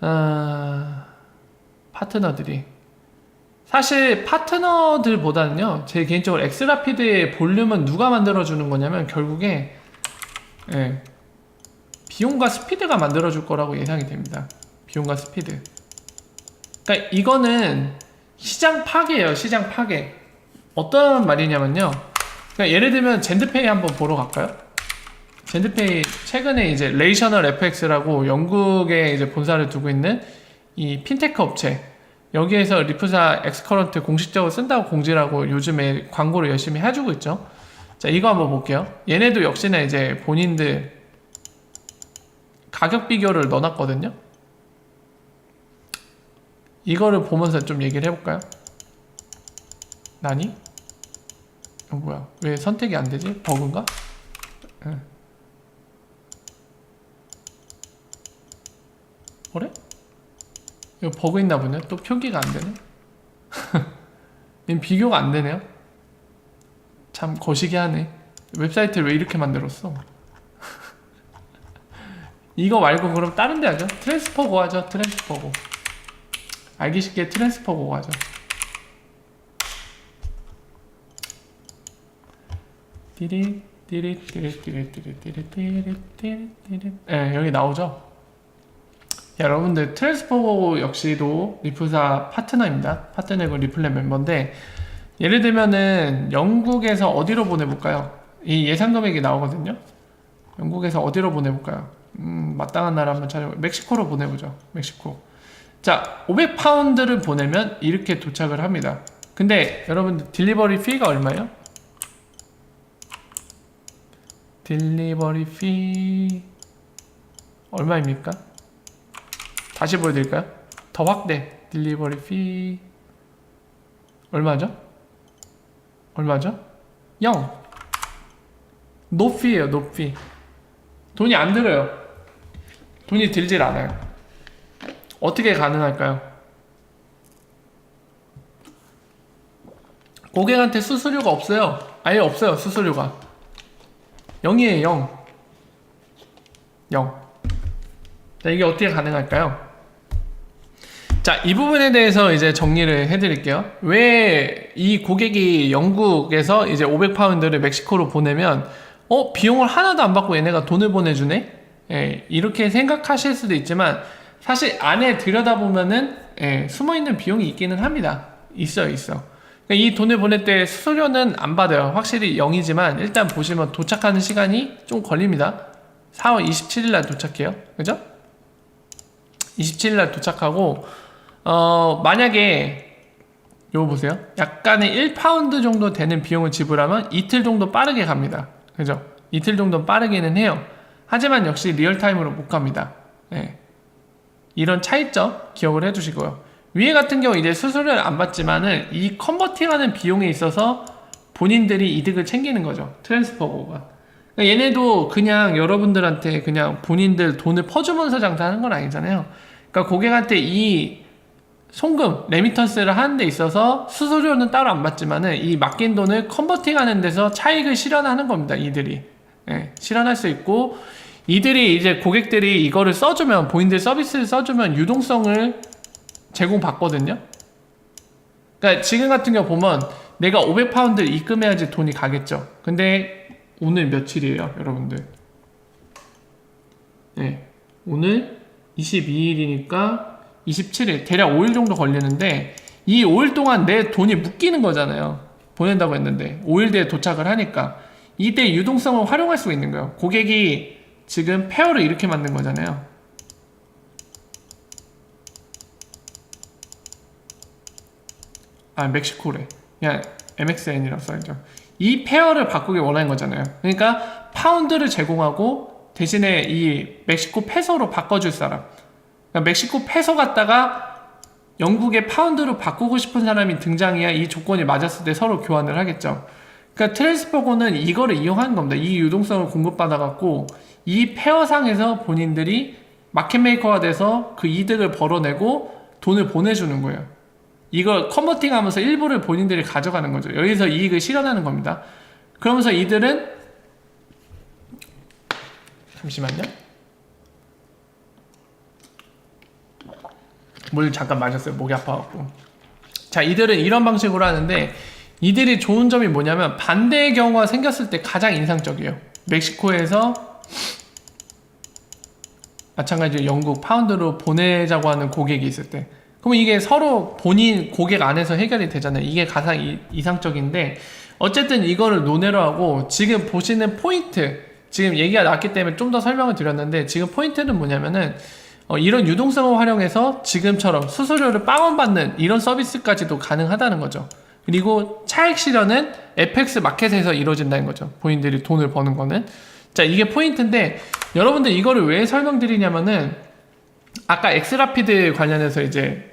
아, 파트너들이. 사실 파트너들보다는요 제 개인적으로 엑스라피드의 볼륨은 누가 만들어주는 거냐면 결국에 예, 비용과 스피드가 만들어줄 거라고 예상이 됩니다. 비용과 스피드. 그러니까 이거는 시장 파괴예요 시장 파괴. 어떤 말이냐면요 그러니까 예를 들면 젠드페이 한번 보러 갈까요? 젠드페이 최근에 이제 레이셔널 FX라고 영국에 이제 본사를 두고 있는 이 핀테크 업체 여기에서 리프사 엑스커런트 공식적으로 쓴다고 공지라고 요즘에 광고를 열심히 해주고 있죠. 자 이거 한번 볼게요. 얘네도 역시나 이제 본인들 가격 비교를 넣어놨거든요. 이거를 보면서 좀 얘기를 해볼까요? 나니? 어, 뭐야? 왜 선택이 안 되지? 버그인가? 응. 그래? 이거 버그 있나 보네. 또 표기가 안 되네. 얘는 비교가 안 되네요. 참 거시기 하네. 웹사이트를 왜 이렇게 만들었어? 이거 말고 그럼 다른 데 하죠. 트랜스퍼고 하죠. 트랜스퍼고. 알기 쉽게 트랜스퍼고 하죠. 띠리 띠리 띠리 띠리 띠리 띠리 띠리 띠리 띠리 예 여기 나오죠. 야, 여러분들 트랜스포 역시도 리프사 파트너입니다. 파트너고 리플렛 멤버인데 예를 들면은 영국에서 어디로 보내볼까요? 이 예상 금액이 나오거든요. 영국에서 어디로 보내볼까요? 음, 마땅한 나라 한번 찾아보. 멕시코로 보내보죠. 멕시코. 자, 500파운드를 보내면 이렇게 도착을 합니다. 근데 여러분들 딜리버리 피가 얼마예요? 딜리버리 피 얼마입니까? 다시 보여드릴까요? 더 확대 딜리버리 피 얼마죠? 얼마죠? 0 노피예요 노피 돈이 안 들어요 돈이 들질 않아요 어떻게 가능할까요? 고객한테 수수료가 없어요 아예 없어요 수수료가 0이에요 0 0 자, 이게 어떻게 가능할까요? 자, 이 부분에 대해서 이제 정리를 해드릴게요. 왜 이 고객이 영국에서 이제 500파운드를 멕시코로 보내면, 어, 비용을 하나도 안 받고 얘네가 돈을 보내주네? 예, 이렇게 생각하실 수도 있지만, 사실 안에 들여다보면은, 예, 숨어있는 비용이 있기는 합니다. 있어요, 있어. 그러니까 이 돈을 보낼 때 수수료는 안 받아요. 확실히 0이지만, 일단 보시면 도착하는 시간이 좀 걸립니다. 4월 27일 날 도착해요. 그죠? 27일 날 도착하고 어 만약에 요거 보세요. 약간의 1파운드 정도 되는 비용을 지불하면 이틀 정도 빠르게 갑니다. 그죠? 이틀 정도 빠르기는 해요. 하지만 역시 리얼타임으로 못 갑니다. 네. 이런 차이점 기억을 해주시고요. 위에 같은 경우 이제 수수료를 안 받지만은 이 컨버팅하는 비용에 있어서 본인들이 이득을 챙기는 거죠. 트랜스퍼고가. 그러니까 얘네도 그냥 여러분들한테 그냥 본인들 돈을 퍼주면서 장사하는 건 아니잖아요. 그러니까 고객한테 이 송금, 레미턴스를 하는 데 있어서 수수료는 따로 안 받지만은 이 맡긴 돈을 컨버팅 하는 데서 차익을 실현하는 겁니다. 이들이. 예, 실현할 수 있고 이들이 이제 고객들이 이거를 써주면 본인들 서비스를 써주면 유동성을 제공받거든요. 그러니까 지금 같은 경우 보면 내가 500파운드를 입금해야지 돈이 가겠죠. 근데 오늘 며칠이에요, 여러분들? 네, 오늘 22일이니까 27일, 대략 5일 정도 걸리는데 이 5일 동안 내 돈이 묶이는 거잖아요. 보낸다고 했는데 5일 뒤에 도착을 하니까 이때 유동성을 활용할 수가 있는 거예요. 고객이 지금 페어를 이렇게 만든 거잖아요. 아 멕시코래. 그냥 MXN이라고 써야죠. 이 페어를 바꾸길 원하는 거잖아요. 그러니까 파운드를 제공하고 대신에 이 멕시코 페소로 바꿔줄 사람. 그러니까 멕시코 페소 갖다가 영국의 파운드로 바꾸고 싶은 사람이 등장해야 이 조건이 맞았을 때 서로 교환을 하겠죠. 그러니까 트랜스퍼고는 이거를 이용하는 겁니다. 이 유동성을 공급받아갖고 이 페어상에서 본인들이 마켓메이커가 돼서 그 이득을 벌어내고 돈을 보내주는 거예요. 이걸 컨버팅 하면서 일부를 본인들이 가져가는 거죠. 여기서 이익을 실현하는 겁니다. 그러면서 이들은 잠시만요. 물 잠깐 마셨어요. 목이 아파갖고. 자, 이들은 이런 방식으로 하는데 이들이 좋은 점이 뭐냐면 반대의 경우가 생겼을 때 가장 인상적이에요. 멕시코에서 마찬가지로 영국 파운드로 보내자고 하는 고객이 있을 때. 그러면 이게 서로 본인 고객 안에서 해결이 되잖아요. 이게 가장 이, 이상적인데 어쨌든 이거를 논외로 하고 지금 보시는 포인트 지금 얘기가 나왔기 때문에 좀 더 설명을 드렸는데 지금 포인트는 뭐냐면은 어, 이런 유동성을 활용해서 지금처럼 수수료를 빵원 받는 이런 서비스까지도 가능하다는 거죠. 그리고 차익 실현은 FX 마켓에서 이루어진다는 거죠. 본인들이 돈을 버는 거는. 자, 이게 포인트인데 여러분들 이거를 왜 설명드리냐면은 아까 엑스라피드 관련해서 이제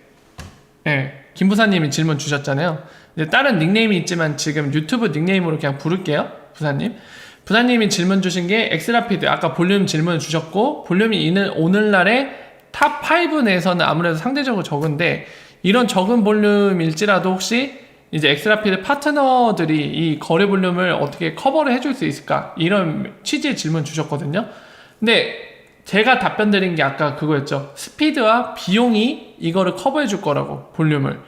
예, 김 부사님이 질문 주셨잖아요. 이제 다른 닉네임이 있지만 지금 유튜브 닉네임으로 그냥 부를게요. 부사님. 부사님이 질문 주신 게 엑스라피드 아까 볼륨 질문 주셨고 볼륨이 있는 오늘날의 탑5 내에서는 아무래도 상대적으로 적은데 이런 적은 볼륨일지라도 혹시 이제 엑스라피드 파트너들이 이 거래 볼륨을 어떻게 커버를 해줄 수 있을까 이런 취지의 질문 주셨거든요. 근데 제가 답변 드린 게 아까 그거였죠. 스피드와 비용이 이거를 커버해 줄 거라고 볼륨을.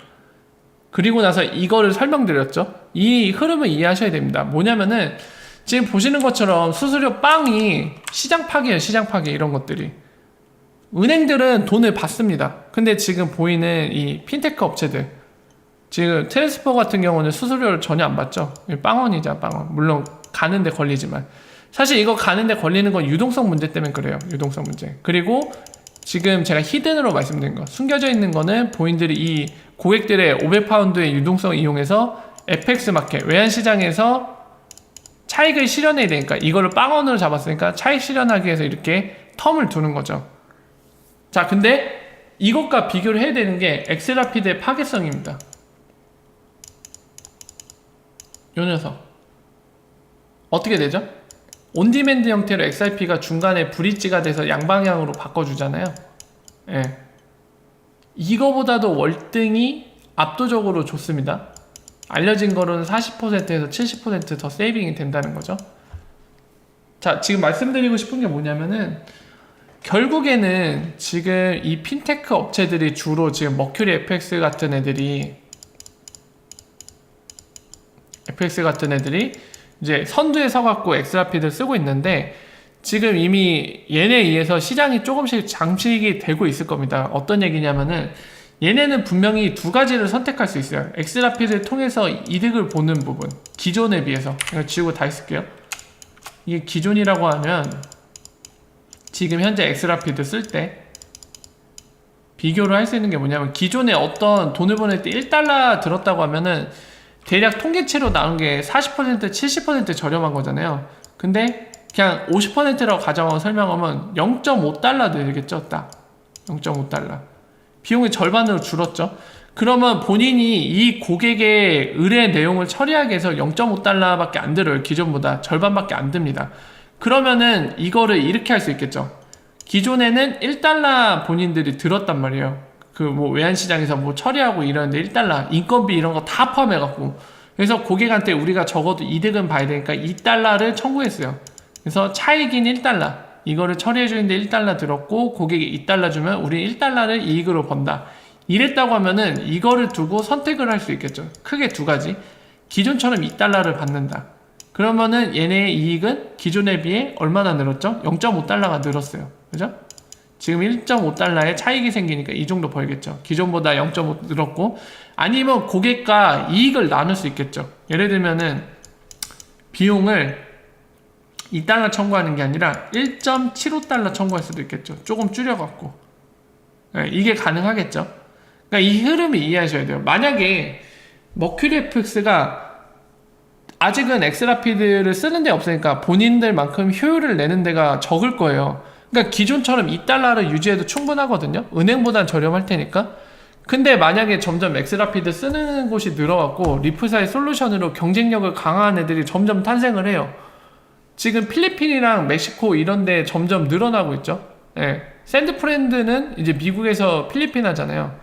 그리고 나서 이거를 설명드렸죠. 이 흐름을 이해하셔야 됩니다. 뭐냐면은 지금 보시는 것처럼 수수료 빵이 시장 파기예요. 시장 파기 이런 것들이. 은행들은 돈을 받습니다. 근데 지금 보이는 이 핀테크 업체들 지금 트랜스퍼 같은 경우는 수수료를 전혀 안 받죠. 빵원이자 빵원. 물론 가는데 걸리지만 사실 이거 가는데 걸리는 건 유동성 문제 때문에 그래요. 유동성 문제. 그리고 지금 제가 히든으로 말씀드린 거 숨겨져 있는 거는 본인들이 이 고객들의 500파운드의 유동성을 이용해서 FX 마켓 외환 시장에서 차익을 실현해야 되니까 이거를 빵원으로 잡았으니까 차익 실현하기 위해서 이렇게 텀을 두는 거죠. 자, 근데 이것과 비교를 해야 되는 게 엑스라피드의 파괴성입니다. 요 녀석. 어떻게 되죠? 온디맨드 형태로 XRP가 중간에 브릿지가 돼서 양방향으로 바꿔주잖아요. 예. 이거보다도 월등히 압도적으로 좋습니다. 알려진 거로는 40%에서 70%더 세이빙이 된다는 거죠. 자, 지금 말씀드리고 싶은 게 뭐냐면은 결국에는 지금 이 핀테크 업체들이 주로 지금 머큐리 FX 같은 애들이 FX 같은 애들이 이제 선두에 서갖고 엑스라피드를 쓰고 있는데 지금 이미 얘네에 의해서 시장이 조금씩 장식이 되고 있을 겁니다. 어떤 얘기냐면은 얘네는 분명히 두 가지를 선택할 수 있어요. 엑스라피드를 통해서 이득을 보는 부분. 기존에 비해서. 이거 지우고 다 쓸게요. 이게 기존이라고 하면 지금 현재 엑스라피드 쓸 때 비교를 할 수 있는 게 뭐냐면 기존에 어떤 돈을 보낼 때 1달러 들었다고 하면은 대략 통계치로 나온 게 40% 70% 저렴한 거잖아요. 근데 그냥 50%라고 가정하고 설명하면 0.5달러 들겠죠, 딱. 0.5달러. 비용이 절반으로 줄었죠. 그러면 본인이 이 고객의 의뢰 내용을 처리하기 위해서 0.5달러밖에 안 들어요. 기존보다 절반밖에 안 듭니다. 그러면은 이거를 이렇게 할 수 있겠죠. 기존에는 1달러 본인들이 들었단 말이에요. 그 뭐 외환시장에서 뭐 처리하고 이러는데 1달러 인건비 이런 거 다 포함해갖고 그래서 고객한테 우리가 적어도 이득은 봐야 되니까 2달러를 청구했어요. 그래서 차익인 1달러 이거를 처리해 주는데 1달러 들었고 고객이 2달러 주면 우리 1달러를 이익으로 번다. 이랬다고 하면은 이거를 두고 선택을 할 수 있겠죠. 크게 두 가지. 기존처럼 2달러를 받는다. 그러면은 얘네의 이익은 기존에 비해 얼마나 늘었죠? 0.5달러가 늘었어요. 그죠? 지금 1.5달러의 차익이 생기니까 이 정도 벌겠죠. 기존보다 0.5 늘었고 아니면 고객과 이익을 나눌 수 있겠죠. 예를 들면은 비용을 2달러 청구하는 게 아니라 1.75달러 청구할 수도 있겠죠. 조금 줄여갖고. 네, 이게 가능하겠죠. 그러니까 이 흐름을 이해하셔야 돼요. 만약에 머큐리 FX가 아직은 엑스라피드를 쓰는 데 없으니까 본인들만큼 효율을 내는 데가 적을 거예요. 그러니까 기존처럼 2달러를 유지해도 충분하거든요. 은행보단 저렴할 테니까. 근데 만약에 점점 엑스라피드 쓰는 곳이 늘어갖고 리프사의 솔루션으로 경쟁력을 강화한 애들이 점점 탄생을 해요. 지금 필리핀이랑 멕시코 이런 데 점점 늘어나고 있죠. 예. 샌드프렌드는 이제 미국에서 필리핀 하잖아요.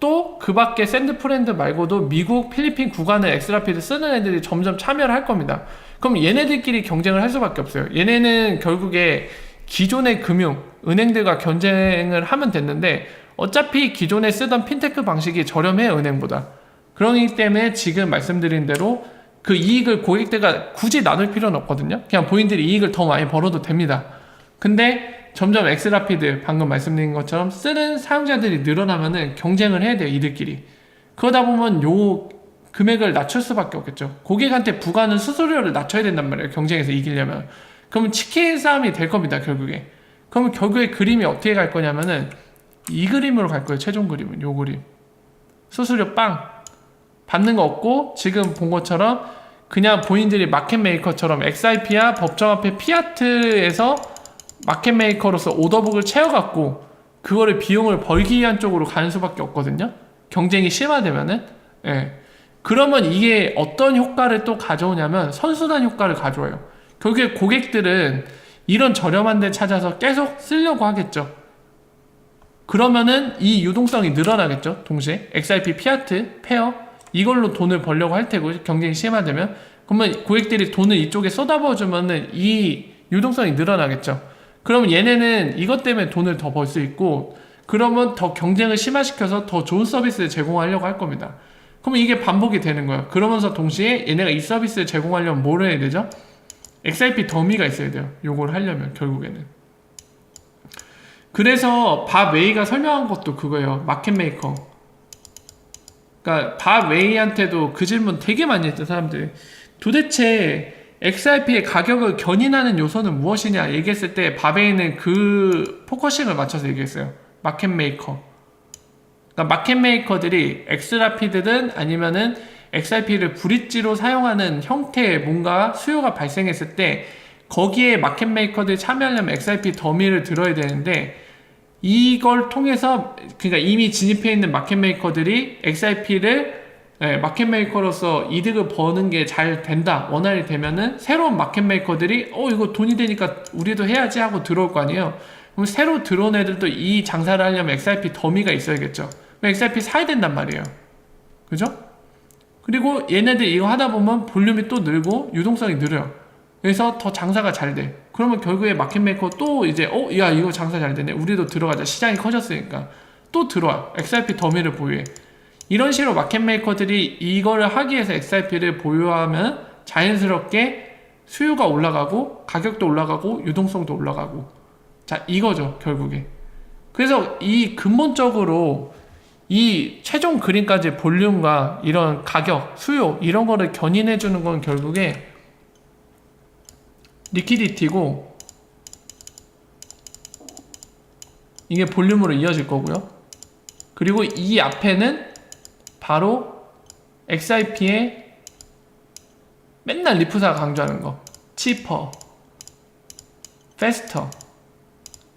또 그 밖에 샌드프렌드 말고도 미국, 필리핀 구간을 엑스라피드 쓰는 애들이 점점 참여를 할 겁니다. 그럼 얘네들끼리 경쟁을 할 수밖에 없어요. 얘네는 결국에 기존의 금융, 은행들과 경쟁을 하면 됐는데 어차피 기존에 쓰던 핀테크 방식이 저렴해요, 은행보다. 그러기 때문에 지금 말씀드린 대로 그 이익을 고객들과 굳이 나눌 필요는 없거든요. 그냥 본인들이 이익을 더 많이 벌어도 됩니다. 근데 점점 엑스라피드 방금 말씀드린 것처럼 쓰는 사용자들이 늘어나면은 경쟁을 해야 돼요, 이들끼리. 그러다 보면 요 금액을 낮출 수밖에 없겠죠. 고객한테 부과하는 수수료를 낮춰야 된단 말이에요. 경쟁에서 이기려면. 그러면 치킨 싸움이 될 겁니다, 결국에. 그러면 결국에 그림이 어떻게 갈 거냐면은 이 그림으로 갈 거예요, 최종 그림은. 요 그림. 수수료 빵. 받는 거 없고 지금 본 것처럼 그냥 본인들이 마켓 메이커처럼 XIP야 법정 앞에 피아트에서 마켓 메이커로서 오더북을 채워갖고 그거를 비용을 벌기 위한 쪽으로 가는 수밖에 없거든요. 경쟁이 심화되면은 예. 그러면 이게 어떤 효과를 또 가져오냐면 선순환 효과를 가져와요. 결국에 고객들은 이런 저렴한 데 찾아서 계속 쓰려고 하겠죠. 그러면은 이 유동성이 늘어나겠죠. 동시에 XRP 피아트 페어 이걸로 돈을 벌려고 할 테고 경쟁이 심화되면 그러면 고객들이 돈을 이쪽에 쏟아부어 주면은 이 유동성이 늘어나겠죠. 그러면 얘네는 이것 때문에 돈을 더 벌 수 있고 그러면 더 경쟁을 심화시켜서 더 좋은 서비스를 제공하려고 할 겁니다. 그러면 이게 반복이 되는 거예요. 그러면서 동시에 얘네가 이 서비스를 제공하려면 뭘 해야 되죠? XRP 더미가 있어야 돼요. 요걸 하려면 결국에는. 그래서 밥 웨이가 설명한 것도 그거예요. 마켓 메이커. 그러니까 밥 웨이한테도 그 질문 되게 많이 했던 사람들. 도대체 XRP의 가격을 견인하는 요소는 무엇이냐 얘기했을 때 밥웨이는 그 포커싱을 맞춰서 얘기했어요. 마켓 메이커. 그러니까 마켓 메이커들이 엑스라피드든 아니면은 XRP를 브릿지로 사용하는 형태의 뭔가 수요가 발생했을 때 거기에 마켓 메이커들이 참여하려면 XRP 더미를 들어야 되는데 이걸 통해서 그러니까 이미 진입해 있는 마켓 메이커들이 XRP를 예, 마켓 메이커로서 이득을 버는 게 잘 된다 원활히 되면은 새로운 마켓 메이커들이 어 이거 돈이 되니까 우리도 해야지 하고 들어올 거 아니에요. 그럼 새로 들어온 애들도 이 장사를 하려면 XRP 더미가 있어야겠죠. XRP 사야 된단 말이에요. 그죠? 그리고 얘네들 이거 하다 보면 볼륨이 또 늘고 유동성이 늘어요. 그래서 더 장사가 잘 돼. 그러면 결국에 마켓 메이커 또 이제 어, 야 이거 장사 잘 되네. 우리도 들어가자. 시장이 커졌으니까 또 들어와. XRP 더미를 보유해. 이런 식으로 마켓 메이커들이 이거를 하기 위해서 XRP를 보유하면 자연스럽게 수요가 올라가고 가격도 올라가고 유동성도 올라가고 자 이거죠 결국에 그래서 이 근본적으로 이 최종 그림까지 볼륨과 이런 가격 수요 이런 거를 견인해 주는 건 결국에 리퀴디티고 이게 볼륨으로 이어질 거고요. 그리고 이 앞에는 바로 XIP의 맨날 리프사가 강조하는 거. 치퍼. 페스터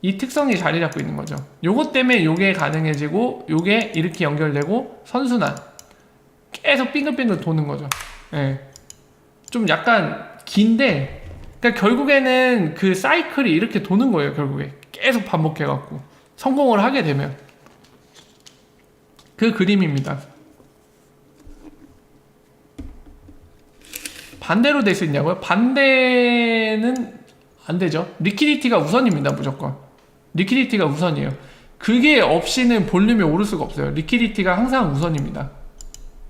이 특성이 자리 잡고 있는 거죠 요것 때문에 요게 가능해지고 요게 이렇게 연결되고 선순환 계속 빙글빙글 도는 거죠 예. 좀 약간 긴데 그러니까 결국에는 그 사이클이 이렇게 도는 거예요 결국에 계속 반복해 갖고 성공을 하게 되면 그 그림입니다 반대로 될 수 있냐고요? 반대는 안 되죠. 리퀴디티가 우선입니다, 무조건. 리퀴디티가 우선이에요. 그게 없이는 볼륨이 오를 수가 없어요. 리퀴디티가 항상 우선입니다.